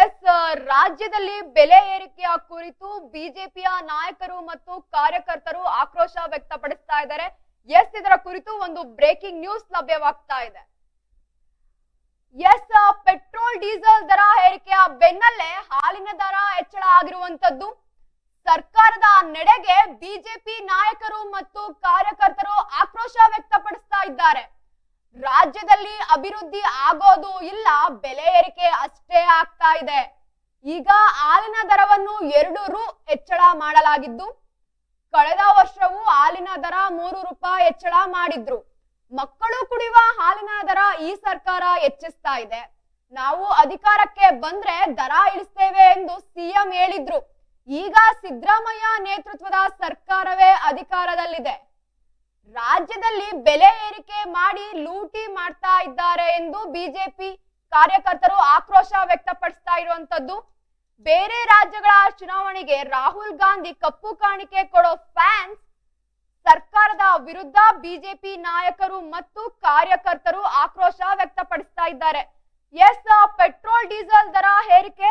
S ರಾಜ್ಯದಲ್ಲಿ ಬೆಲೆ ಏರಿಕೆಯ ಕುರಿತು ಬಿಜೆಪಿಯ ನಾಯಕರು ಮತ್ತು ಕಾರ್ಯಕರ್ತರು ಆಕ್ರೋಶ ವ್ಯಕ್ತಪಡಿಸ್ತಾ ಇದ್ದಾರೆ. ಎಸ್ ಇದರ ಕುರಿತು ಒಂದು ಬ್ರೇಕಿಂಗ್ ನ್ಯೂಸ್ ಲಭ್ಯವಾಗ್ತಾ ಇದೆ. ಎಸ್ ಪೆಟ್ರೋಲ್ ಡೀಸೆಲ್ ದರ ಏರಿಕೆಯ ಬೆನ್ನಲ್ಲೇ ಹಾಲಿನ ದರ ಹೆಚ್ಚಳ ಆಗಿರುವಂತದ್ದು ಸರ್ಕಾರದ ನಡೆಗೆ ಬಿಜೆಪಿ ನಾಯಕರು ಮತ್ತು ಕಾರ್ಯಕರ್ತರು ಆಕ್ರೋಶ ವ್ಯಕ್ತಪಡಿಸ್ತಾ ಇದ್ದಾರೆ. ರಾಜ್ಯದಲ್ಲಿ ಅಭಿವೃದ್ಧಿ ಆಗೋದು ಇಲ್ಲ, ಬೆಲೆ ಏರಿಕೆ ಅಷ್ಟೇ ಆಗ್ತಾ ಇದೆ. ಈಗ ಹಾಲಿನ ದರವನ್ನು ಎರಡು ರು ಹೆಚ್ಚಳ ಮಾಡಲಾಗಿದ್ದು, ಕಳೆದ ವರ್ಷವೂ ಹಾಲಿನ ದರ ಮೂರು ರೂಪಾಯಿ ಹೆಚ್ಚಳ ಮಾಡಿದ್ರು. ಮಕ್ಕಳು ಕುಡಿಯುವ ಹಾಲಿನ ದರ ಈ ಸರ್ಕಾರ ಹೆಚ್ಚಿಸ್ತಾ ಇದೆ. ನಾವು ಅಧಿಕಾರಕ್ಕೆ ಬಂದ್ರೆ ದರ ಇಳಿಸ್ತೇವೆ ಎಂದು ಸಿಎಂ ಹೇಳಿದ್ರು. ಈಗ ಸಿದ್ದರಾಮಯ್ಯ ನೇತೃತ್ವದ ಸರ್ಕಾರವೇ ಅಧಿಕಾರದಲ್ಲಿದೆ. ರಾಜ್ಯದಲ್ಲಿ ಬೆಲೆ ಏರಿಕೆ ಮಾಡಿ ಲೂಟಿ ಮಾಡ್ತಾ ಇದ್ದಾರೆ ಎಂದು ಬಿಜೆಪಿ ಕಾರ್ಯಕರ್ತರು ಆಕ್ರೋಶ ವ್ಯಕ್ತಪಡಿಸ್ತಾ ಇರುವಂತದ್ದು ಬೇರೆ ರಾಜ್ಯಗಳ ಚುನಾವಣೆಗೆ ರಾಹುಲ್ ಗಾಂಧಿ ಕಪ್ಪು ಕಾಣಿಕೆ ಕೊಡೋ ಫ್ಯಾನ್ಸ್ ಸರ್ಕಾರದ ವಿರುದ್ಧ ಬಿಜೆಪಿ ನಾಯಕರು ಮತ್ತು ಕಾರ್ಯಕರ್ತರು ಆಕ್ರೋಶ ವ್ಯಕ್ತಪಡಿಸ್ತಾ ಇದ್ದಾರೆ. ಎಸ್, ಪೆಟ್ರೋಲ್ ಡೀಸೆಲ್ ದರ ಏರಿಕೆ,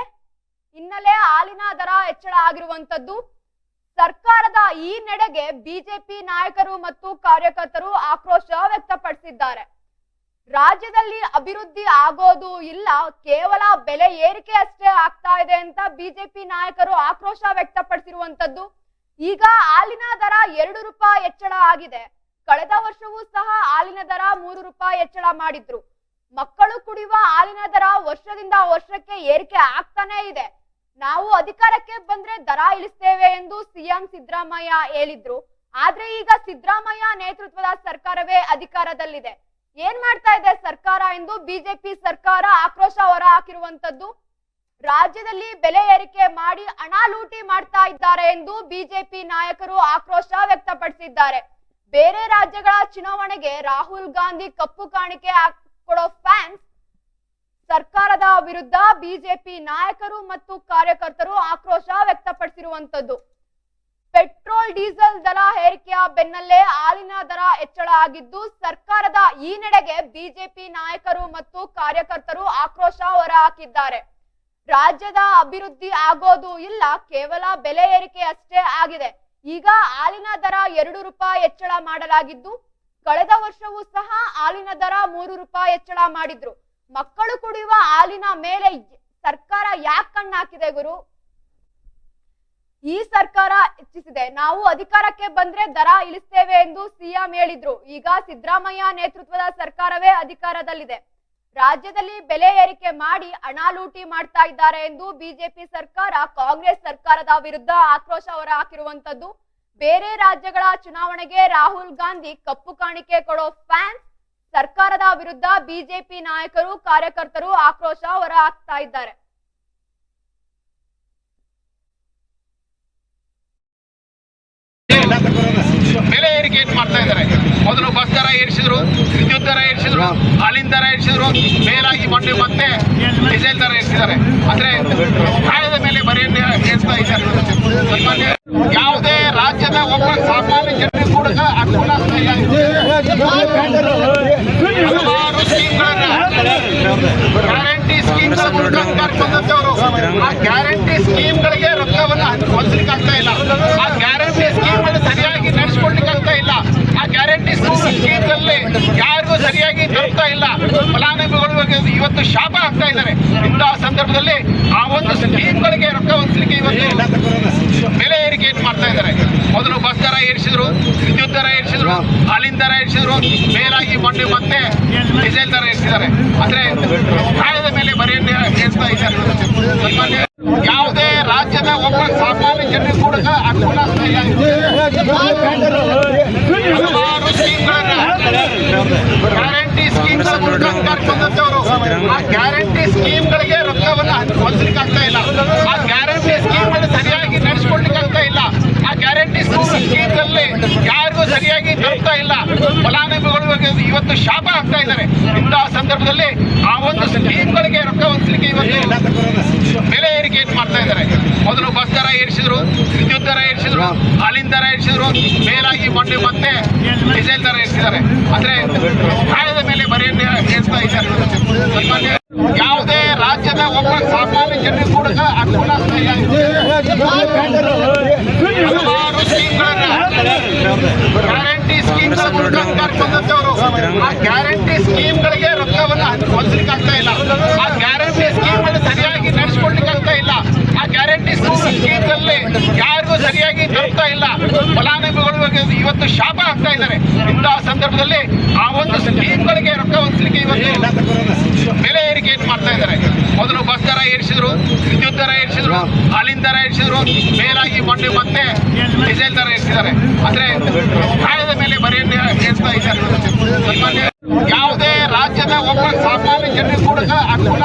ಹಿನ್ನೆಲೆ ಹಾಲಿನ ದರ ಹೆಚ್ಚಳ ಆಗಿರುವಂತದ್ದು ಸರ್ಕಾರದ ಈ ನಡೆಗೆ ಬಿಜೆಪಿ ನಾಯಕರು ಮತ್ತು ಕಾರ್ಯಕರ್ತರು ಆಕ್ರೋಶ ವ್ಯಕ್ತಪಡಿಸಿದ್ದಾರೆ. ರಾಜ್ಯದಲ್ಲಿ ಅಭಿವೃದ್ಧಿ ಆಗೋದು ಇಲ್ಲ, ಕೇವಲ ಬೆಲೆ ಏರಿಕೆ ಅಷ್ಟೇ ಆಗ್ತಾ ಇದೆ ಅಂತ ಬಿಜೆಪಿ ನಾಯಕರು ಆಕ್ರೋಶ ವ್ಯಕ್ತಪಡಿಸಿರುವಂತದ್ದು ಈಗ ಹಾಲಿನ ದರ ಎರಡು ರೂಪಾಯಿ ಹೆಚ್ಚಳ ಆಗಿದೆ. ಕಳೆದ ವರ್ಷವೂ ಸಹ ಹಾಲಿನ ದರ ಮೂರು ರೂಪಾಯಿ ಹೆಚ್ಚಳ ಮಾಡಿದ್ರು. ಮಕ್ಕಳು ಕುಡಿಯುವ ಹಾಲಿನ ದರ ವರ್ಷದಿಂದ ವರ್ಷಕ್ಕೆ ಏರಿಕೆ ಆಗ್ತಾನೆ ಇದೆ. ನಾವು ಅಧಿಕಾರಕ್ಕೆ ಬಂದ್ರೆ ದರ ಇಳಿಸ್ತೇವೆ ಎಂದು ಸಿಎಂ ಸಿದ್ದರಾಮಯ್ಯ ಹೇಳಿದ್ರು. ಆದ್ರೆ ಈಗ ಸಿದ್ದರಾಮಯ್ಯ ನೇತೃತ್ವದ ಸರ್ಕಾರವೇ ಅಧಿಕಾರದಲ್ಲಿದೆ. ಏನ್ ಮಾಡ್ತಾ ಇದೆ ಸರ್ಕಾರ ಎಂದು ಬಿಜೆಪಿ ಸರ್ಕಾರ ಆಕ್ರೋಶ ಹೊರ ಹಾಕಿರುವಂತದ್ದು ರಾಜ್ಯದಲ್ಲಿ ಬೆಲೆ ಏರಿಕೆ ಮಾಡಿ ಹಣ ಲೂಟಿ ಮಾಡ್ತಾ ಇದ್ದಾರೆ ಎಂದು ಬಿಜೆಪಿ ನಾಯಕರು ಆಕ್ರೋಶ ವ್ಯಕ್ತಪಡಿಸಿದ್ದಾರೆ. ಬೇರೆ ರಾಜ್ಯಗಳ ಚುನಾವಣೆಗೆ ರಾಹುಲ್ ಗಾಂಧಿ ಕಪ್ಪು ಕಾಣಿಕೆ ಕೊಡೋ ಫ್ಯಾನ್ಸ್ ಸರ್ಕಾರದ ವಿರುದ್ಧ ಬಿಜೆಪಿ ನಾಯಕರು ಮತ್ತು ಕಾರ್ಯಕರ್ತರು ಆಕ್ರೋಶ ವ್ಯಕ್ತಪಡಿಸಿರುವಂತದ್ದು ಪೆಟ್ರೋಲ್, ಡೀಸೆಲ್ ದರ ಏರಿಕೆಯ ಬೆನ್ನಲ್ಲೇ ಹಾಲಿನ ದರ ಹೆಚ್ಚಳ ಆಗಿದ್ದು, ಸರ್ಕಾರದ ಈ ನಡೆಗೆ ಬಿಜೆಪಿ ನಾಯಕರು ಮತ್ತು ಕಾರ್ಯಕರ್ತರು ಆಕ್ರೋಶ ಹೊರಹಾಕಿದ್ದಾರೆ. ರಾಜ್ಯದ ಅಭಿವೃದ್ಧಿ ಆಗೋದು ಇಲ್ಲ, ಕೇವಲ ಬೆಲೆ ಏರಿಕೆ ಅಷ್ಟೇ ಆಗಿದೆ. ಈಗ ಹಾಲಿನ ದರ ಎರಡು ರೂಪಾಯಿ ಹೆಚ್ಚಳ ಮಾಡಲಾಗಿದ್ದು, ಕಳೆದ ವರ್ಷವೂ ಸಹ ಹಾಲಿನ ದರ ಮೂರು ರೂಪಾಯಿ ಹೆಚ್ಚಳ ಮಾಡಿದ್ರು. ಮಕ್ಕಳು ಕುಡಿಯುವ ಹಾಲಿನ ಮೇಲೆ ಸರ್ಕಾರ ಯಾಕೆ ಕಣ್ಣಾಕಿದೆ ಗುರು? ಈ ಸರ್ಕಾರ ಹೆಚ್ಚಿಸಿದೆ. ನಾವು ಅಧಿಕಾರಕ್ಕೆ ಬಂದ್ರೆ ದರ ಇಳಿಸ್ತೇವೆ ಎಂದು ಸಿಎಂ ಹೇಳಿದ್ರು. ಈಗ ಸಿದ್ದರಾಮಯ್ಯ ನೇತೃತ್ವದ ಸರ್ಕಾರವೇ ಅಧಿಕಾರದಲ್ಲಿದೆ. ರಾಜ್ಯದಲ್ಲಿ ಬೆಲೆ ಏರಿಕೆ ಮಾಡಿ ಹಣ ಲೂಟಿ ಮಾಡ್ತಾ ಇದ್ದಾರೆ ಎಂದು ಬಿಜೆಪಿ ಸರ್ಕಾರ, ಕಾಂಗ್ರೆಸ್ ಸರ್ಕಾರದ ವಿರುದ್ಧ ಆಕ್ರೋಶ ಹೊರ ಹಾಕಿರುವಂತದ್ದು ಬೇರೆ ರಾಜ್ಯಗಳ ಚುನಾವಣೆಗೆ ರಾಹುಲ್ ಗಾಂಧಿ ಕಪ್ಪು ಕಾಣಿಕೆ ಕೊಡೋ ಫ್ಯಾನ್ಸ್ ಸರ್ಕಾರದ ವಿರುದ್ಧ ಬಿಜೆಪಿ ನಾಯಕರು ಕಾರ್ಯಕರ್ತರು ಆಕ್ರೋಶ ಹೊರ ಹಾಕ್ತಾ ಇದ್ದಾರೆ. ಬೆಲೆ ಏರಿಕೆ ಏನ್ ಮಾಡ್ತಾ ಇದ್ದಾರೆ? ಮೊದಲು ಬಸ್ ದರ ಏರಿಸಿದ್ರು, ವಿದ್ಯುತ್ ದರ ಏರಿಸಿದ್ರು, ಹಾಲಿನ ದರ ಏರಿಸಿದ್ರು, ಮೇಲಾಗಿ ಮೊನ್ನೆ ಮತ್ತೆ ಡೀಸೆಲ್ ದರ ಏರಿಸಿದ್ದಾರೆ. ಅಂದ್ರೆ ಕಾಯದ ಮೇಲೆ ಬರೆಯನ್ನೇ ಏರಿಸ್ತಾ ಇದ್ದಾರೆ. ಯಾವುದೇ ರಾಜ್ಯದ ಒಬ್ಬ ಸಾಮಾನ್ಯ ಜನರಿಗೆ ಕೂಡ ಅನುಕೂಲ ಹಲವಾರು ಸ್ಕೀಮ್ಗಳನ್ನ ಗ್ಯಾರಂಟಿ ಸ್ಕೀಮ್ ಬಂದಂತವರು ಆ ಗ್ಯಾರಂಟಿ ಸ್ಕೀಮ್ಗಳಿಗೆ ರೊಕ್ಕವನ್ನ ಹೊಂದಲಿಕ್ಕೆ ಆಗ್ತಾ ಇಲ್ಲ. ಆ ಗ್ಯಾರಂಟಿ ಸ್ಕೀಮ್ ಸರಿಯಾಗಿ ನಡೆಸ್ಕೊಡ್ಲಿಕ್ಕೆ ಆಗ್ತಾ ಇಲ್ಲ. ಆ ಗ್ಯಾರಂಟಿ ಸ್ಕೀಮ್ ಅಲ್ಲಿ ಯಾರಿಗೂ ಸರಿಯಾಗಿ ತಲುಪ್ತಾ ಇಲ್ಲ. ಫಲಾನುಭವಿಗಳು ಇವತ್ತು ಶಾಪ ಆಗ್ತಾ ಇದ್ದಾರೆ. ಇಂತಹ ಸಂದರ್ಭದಲ್ಲಿ ಆ ಒಂದು ಸ್ಕೀಮ್ಗಳಿಗೆ ರೊಕ್ಕ ಹೊಂದಲಿಕ್ಕೆ ಇವತ್ತು ಬೆಲೆ ಏರಿಕೆ ಏನ್ ಮಾಡ್ತಾ ಇದ್ದಾರೆ ಮೊದಲು ಬಸ್ ದರ ಏರಿಸಿದ್ರು, ವಿದ್ಯುತ್ ದರ ಏರಿಸಿದ್ರು, ಹಾಲಿನ ದರ ಏರಿಸಿದ್ರು, ಮೇಲಾಗಿ ಮೊನ್ನೆ ಮತ್ತೆ ಡೀಸೆಲ್ ದರ ಏರಿಸಿದ್ದಾರೆ. ಅಂದ್ರೆ ಕಾಯದ ಮೇಲೆ ಬರೆಯನ್ನೇ ಏರಿಸ್ತಾ ಇದ್ದಾರೆ. ಯಾವುದೇ ರಾಜ್ಯದ ಒಬ್ಬ ಸಾಮಾನ್ಯ ಜನರು ಕೂಡ ಗ್ಯಾರಂಟಿ ಸ್ಕೀಮ್ ಬಂದಂತವರು ಆ ಗ್ಯಾರಂಟಿ ಸ್ಕೀಮ್ಗಳಿಗೆ ರೊಕ್ಕವನ್ನು ಹೊಂದಲಿಕ್ಕೆ ಆಗ್ತಾ ಇಲ್ಲ. ಆ ಗ್ಯಾರಂಟಿ ಸ್ಕೀಮ್ ಸರಿಯಾಗಿ ನಡೆಸ್ಕೊಡ್ಲಿಕ್ಕೆ ಆಗ್ತಾ ಇಲ್ಲ ಆ ಗ್ಯಾರಂಟಿ ಸ್ಕೀಮ್ನಲ್ಲಿ ಯಾರಿಗೂ ಸರಿಯಾಗಿ ತಲುಪ್ತಾ ಇಲ್ಲ ಫಲಾನುಭವಿಗಳು ಇವತ್ತು ಶಾಪ ಆಗ್ತಾ ಇದ್ದಾರೆ. ಇಂತಹ ಸಂದರ್ಭದಲ್ಲಿ ಆ ಒಂದು ಸ್ಕೀಮ್ಗಳಿಗೆ ರೊಕ್ಕ ಹೊಂದಲಿಕ್ಕೆ ಇವತ್ತು ಬೆಲೆ ಏರಿಕೆ ಮಾಡ್ತಾ ಇದ್ದಾರೆ? ಮೊದಲು ಬಸ್ ದರ ಏರಿಸಿದ್ರು, ವಿದ್ಯುತ್ ದರ ಏರಿಸಿದ್ರು, ಹಾಲಿನ ದರ ಏರಿಸಿದ್ರು, ಮೇಲಾಗಿ ಮೊನ್ನೆ ಮತ್ತೆ ಡೀಸೆಲ್ ದರ ಏರಿಸಿದ್ದಾರೆ. ಅಂದ್ರೆ ಕಾಯದ ಮೇಲೆ ಬರೆಯನ್ನು ಏರಿಸ್ತಾ ಇದ್ದಾರೆ. ಯಾವುದೇ ರಾಜ್ಯದ ಒಬ್ಬ ಸಾಮಾನ್ಯ ಜನರು ಕೂಡ ಅನುಕೂಲ ಆಗ್ತಾ ಗ್ಯಾರಂಟಿ ಆ ಗ್ಯಾರಂಟಿ ಸ್ಕೀಮ್ಗಳಿಗೆ ರೊಕ್ಕವನ್ನ ಹೊಂದಲಿಕ್ಕೆ ಆಗ್ತಾ ಇಲ್ಲ. ಆ ಗ್ಯಾರಂಟಿ ಸ್ಕೀಮ್ಗಳು ಸರಿಯಾಗಿ ನಡೆಸ್ಕೊಡ್ಲಿಕ್ಕೆ ಆಗ್ತಾ ಇಲ್ಲ. ಆ ಗ್ಯಾರಂಟಿ ಸ್ಕೀಮ್ನಲ್ಲಿ ಯಾರಿಗೂ ಸರಿಯಾಗಿ ತರ್ತಾ ಇಲ್ಲ. ಫಲಾನುಭವಿಗಳು ಇವತ್ತು ಶಾಪ ಆಗ್ತಾ ಇದ್ದಾರೆ. ಇಂತಹ ಸಂದರ್ಭದಲ್ಲಿ ಆ ಒಂದು ಸ್ಕೀಮ್ಗಳಿಗೆ ರೊಕ್ಕ ಹೊಂದಲಿಕ್ಕೆ ಇವತ್ತು ಬೆಲೆ ಏರಿಕೆಯನ್ನು ಮಾಡ್ತಾ ಇದ್ದಾರೆ? ಮೊದಲು ಬಸ್ ದರ ಏರಿಸಿದ್ರು ವಿದ್ಯುತ್ ದರ ಏರಿಸಿದ್ರು ಹಾಲಿನ ದರ ಏರಿಸಿದ್ರು ಮೇಲಾಗಿ ಮೊನ್ನೆ ಮತ್ತೆ ಡೀಸೆಲ್ ದರ ಏರಿಸಿದ್ದಾರೆ. ಆದ್ರೆ ಕೇಳ್ತಾ ಇದ್ದಾರೆ. ಯಾವುದೇ ರಾಜ್ಯದ ಒಬ್ಬ ಸಾಮಾನ್ಯ ಜನರಿಗೂ ಕೂಡ ಅನುಕೂಲ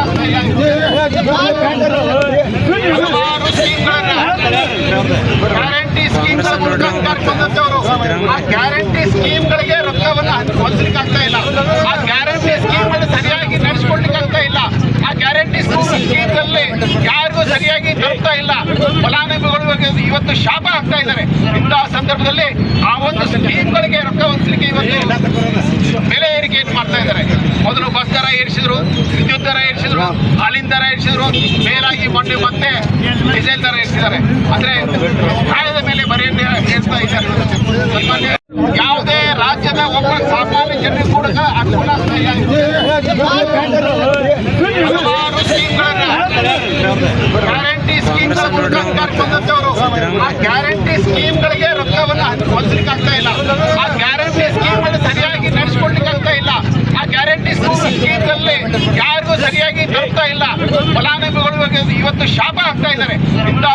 ಗ್ಯಾರಂಟಿ ಸ್ಕೀಮ್ ಬಂದಂತವರು ಆ ಗ್ಯಾರಂಟಿ ಸ್ಕೀಮ್ಗಳಿಗೆ ರೊಕ್ಕವನ್ನು ಹೊಂದಲಿಕ್ಕೆ ಆಗ್ತಾ ಇಲ್ಲ ಆ ಗ್ಯಾರಂಟಿ ಸ್ಕೀಮ್ಗಳು ಸರಿಯಾಗಿ ನಡೆಸ್ಕೊಳ್ಲಿಕ್ಕೆ ಆಗ್ತಾ ಇಲ್ಲ. ಆ ಗ್ಯಾರಂಟಿ ಸ್ಕೀಮ್ನಲ್ಲಿ ಯಾರಿಗೂ ಸರಿಯಾಗಿ ದೊರಕ್ತಾ ಇಲ್ಲ. ಫಲಾನುಭವಿಗಳು ಇವತ್ತು ಶಾಪ ಆಗ್ತಾ ಇದ್ದಾರೆ. ಇಂತಹ ಸಂದರ್ಭದಲ್ಲಿ ಆ ಒಂದು ಸ್ಕೀಮ್ಗಳಿಗೆ ರೊಕ್ಕ ಹೊಂದಲಿಕ್ಕೆ ಇವತ್ತು ಬೆಲೆ ಏರಿಕೆಯನ್ನು ಮಾಡ್ತಾ ಇದ್ದಾರೆ ಮೊದಲು ಬಸ್ ದರ ಏರಿಸಿದ್ರು ವಿದ್ಯುತ್ ದರ ಏರಿಸಿದ್ರು ಹಾಲಿನ ದರ ಮೇಲಾಗಿ ಮೊನ್ನೆ ಮತ್ತೆ ಡೀಸೆಲ್ ದರ ಏರಿಸಿದ್ದಾರೆ. ಅಂದ್ರೆ ಕಾಯದ ಮೇಲೆ ಬರೆಯನ್ನೇ ಹೇಳ್ತಾ ಇದ್ದಾರೆ. ಯಾವುದೇ ರಾಜ್ಯದ ಒಬ್ಬ ಸಾಮಾನ್ಯ ಜನರು ಕೂಡ ಗ್ಯಾರಂಟಿ ಸ್ಕೀಮ್ ಮೂಲಕ ಬಂದಂತವರು ಆ ಗ್ಯಾರಂಟಿ ಸ್ಕೀಮ್ಗಳಿಗೆ ರೊಕ್ಕವನ್ನ ಹೊಂದಲಿಕ್ಕೆ ಆಗ್ತಾ ಇಲ್ಲ. ಆ ಗ್ಯಾರಂಟಿ ಸ್ಕೀಮ್ಗಳು ಸರಿಯಾಗಿ ನಡೆಸ್ಕೊಡ್ಲಿಕ್ಕೆ ಆಗ್ತಾ ಇಲ್ಲ ಆ ಗ್ಯಾರಂಟಿ ಸ್ಕೀಮ್ಗಳಲ್ಲಿ ಯಾರಿಗೂ ಸರಿಯಾಗಿ ತಲುಪ್ತಾ ಇಲ್ಲ ಫಲಾನುಭವಿಗಳು ಇವತ್ತು ಶಾಪ ಆಗ್ತಾ ಇದ್ದಾರೆ ಇಂತಹ